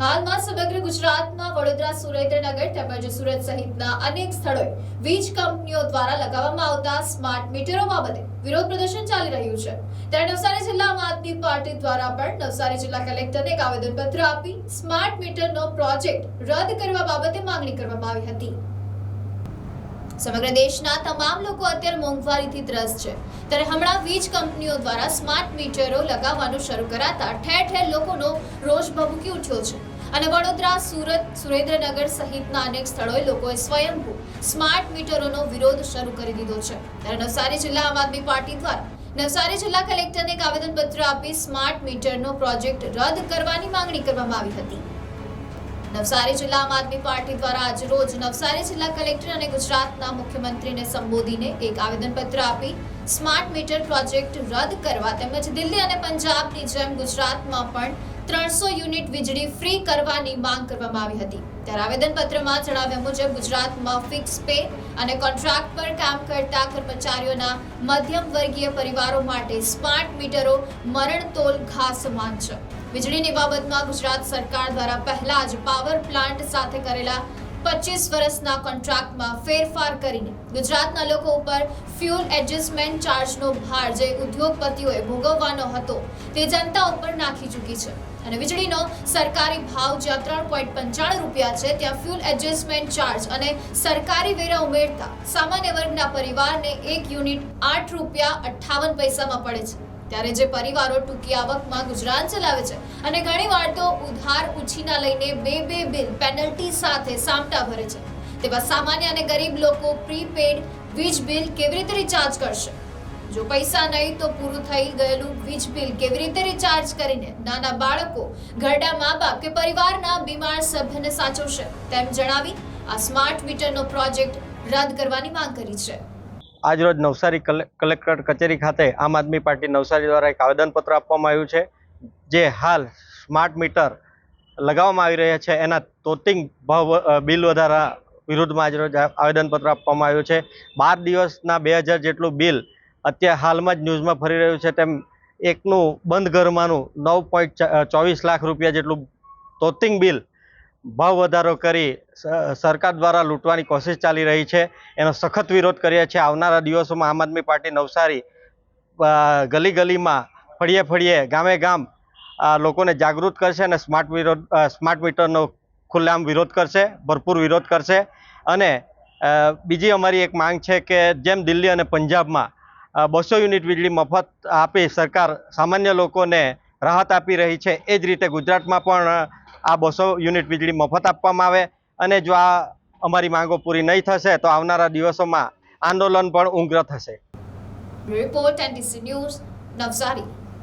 હાલમાં સમગ્ર ગુજરાતમાં વડોદરા, સુરેન્દ્રનગર તેમજ સુરત સહિતના અનેક સ્થળોએ વીજ કંપનીઓ દ્વારા લગાવવામાં આવતા સ્માર્ટ મીટરો બાબતે વિરોધ પ્રદર્શન ચાલી રહ્યું છે. ત્યારે નવસારી જિલ્લા આમ આદમી પાર્ટી દ્વારા પણ નવસારી જિલ્લા કલેક્ટરને એક આવેદનપત્ર આપી સ્માર્ટ મીટરનો પ્રોજેક્ટ રદ કરવા બાબતે માંગણી કરવામાં આવી હતી. સમગ્ર દેશના તમામ લોકો અત્યારે મોંઘવારીથી ત્રસ્ત છે. ત્યારે હમણાં વીજ કંપનીઓ દ્વારા સ્માર્ટ મીટરો લગાવવાનું શરૂ કરાતા ઠેર ઠેર લોકોનો રોષ ભભૂકી ઉઠ્યો છે. અને વડોદરા, સુરત, સુરેન્દ્રનગર સહિતના અનેક સ્થળોએ લોકોએ સ્વયંભૂ સ્માર્ટ મીટરોનો વિરોધ શરૂ કરી દીધો છે. ત્યારે નવસારી જિલ્લા આમ આદમી પાર્ટી દ્વારા નવસારી જિલ્લા કલેક્ટરને એક આવેદનપત્ર આપી સ્માર્ટ મીટરનો પ્રોજેક્ટ રદ કરવાની માંગણી કરવામાં આવી હતી. નવસારી જિલ્લા આમ આદમી પાર્ટી દ્વારા આજ રોજ નવસારી જિલ્લા કલેક્ટર અને ગુજરાતના મુખ્યમંત્રીને સંબોધીને એક આવેદનપત્ર આપી સ્માર્ટ મીટર પ્રોજેક્ટ રદ કરવા તેમજ દિલ્હી અને પંજાબની જેમ ગુજરાતમાં પણ ત્રણસો યુનિટ વીજળી ફ્રી કરવાની માંગ કરવામાં આવી હતી. ત્યારે આવેદનપત્રમાં જણાવ્યા મુજબ ગુજરાતમાં ફિક્સ પે અને કોન્ટ્રાક્ટ પર કામ કરતા કર્મચારીઓના મધ્યમ વર્ગીય પરિવારો માટે સ્માર્ટ મીટરો મરણતોલ ઘા સમાન છે. વીજળીની બાબતમાં ગુજરાત સરકાર દ્વારા પહેલા જ પાવર પ્લાન્ટ સાથે કરેલા પચીસ વર્ષના કોન્ટ્રાક્ટમાં ફેરફાર કરીને ગુજરાતના લોકો ઉપર ફ્યુલ એડજસ્ટમેન્ટ ચાર્જનો ભાર જે ઉદ્યોગપતિઓએ ભોગવવાનો હતો તે જનતા ઉપર નાખી ચૂકી છે. અને વીજળીનો સરકારી ભાવ જ્યાં ત્રણ પોઈન્ટ પંચાણું રૂપિયા છે, ત્યાં ફ્યુલ એડજસ્ટમેન્ટ ચાર્જ અને સરકારી વેરા ઉમેરતા સામાન્ય વર્ગના પરિવારને એક યુનિટ આઠ રૂપિયા અઠ્ઠાવન પૈસામાં પડે છે. ત્યારે જે પરિવારો ટૂંકી આવકમાં ગુજરાન ચલાવે છે અને ઘણીવાર તો ઉધાર ઉછીના લઈને બે બે બિલ પેનલ્ટી સાથે સામટા ભરે છે. તેવા સામાન્ય અને ગરીબ લોકો પ્રીપેડ વીજ બિલ કેવી રીતે રિચાર્જ કરશે? જો પૈસા નહીં તો પૂરું થઈ ગયેલું વીજ બિલ કેવી રીતે રિચાર્જ કરીને નાના બાળકો, ઘરડા મા બાપ કે પરિવારના બીમાર સભ્યને સાચવશે તેમ જણાવી આ સ્માર્ટ મીટરનો પ્રોજેક્ટ રદ કરવાની માંગ કરી છે. આજરોજ નવસારી કલે- કલેક્ટર કચેરી ખાતે આમ આદમી પાર્ટી નવસારી દ્વારા એક આવેદનપત્ર આપવામાં આવ્યું છે, જે હાલ સ્માર્ટ મીટર લગાવવામાં આવી રહ્યા છે. એના તોતિંગ ભાવ બિલ વધારા વિરુદ્ધમાં આજરોજ આવેદનપત્ર આપવામાં આવ્યું છે. બાર દિવસના બે જેટલું બિલ અત્યારે હાલમાં જ ન્યૂઝમાં ફરી રહ્યું છે. તેમ એકનું બંધ ઘરમાંનું નવ લાખ રૂપિયા જેટલું તોતિંગ બિલ ભાવ વધારો કરી સરકાર દ્વારા લૂંટવાની કોશિશ ચાલી રહી છે. એનો સખત વિરોધ કરીએ છીએ. આવનારા દિવસોમાં આમ આદમી પાર્ટી નવસારી ગલી ગલીમાં ફળીએ ફળીએ ગામે ગામ લોકોને જાગૃત કરશે અને સ્માર્ટ વિરોધ સ્માર્ટ મીટરનો ખુલ્લામ વિરોધ કરશે, ભરપૂર વિરોધ કરશે. અને બીજી અમારી એક માંગ છે કે જેમ દિલ્હી અને પંજાબમાં બસો યુનિટ વીજળી મફત આપી સરકાર સામાન્ય લોકોને રાહત આપી રહી છે, એ જ રીતે ગુજરાતમાં પણ આ બસો યુનિટ વીજળી મફત આપવામાં આવે અને જો આ અમારી માંગો પૂરી નહીં થશે તો આવનારા દિવસોમાં આંદોલન પણ ઉગ્ર થશે. Report NDC news Navsari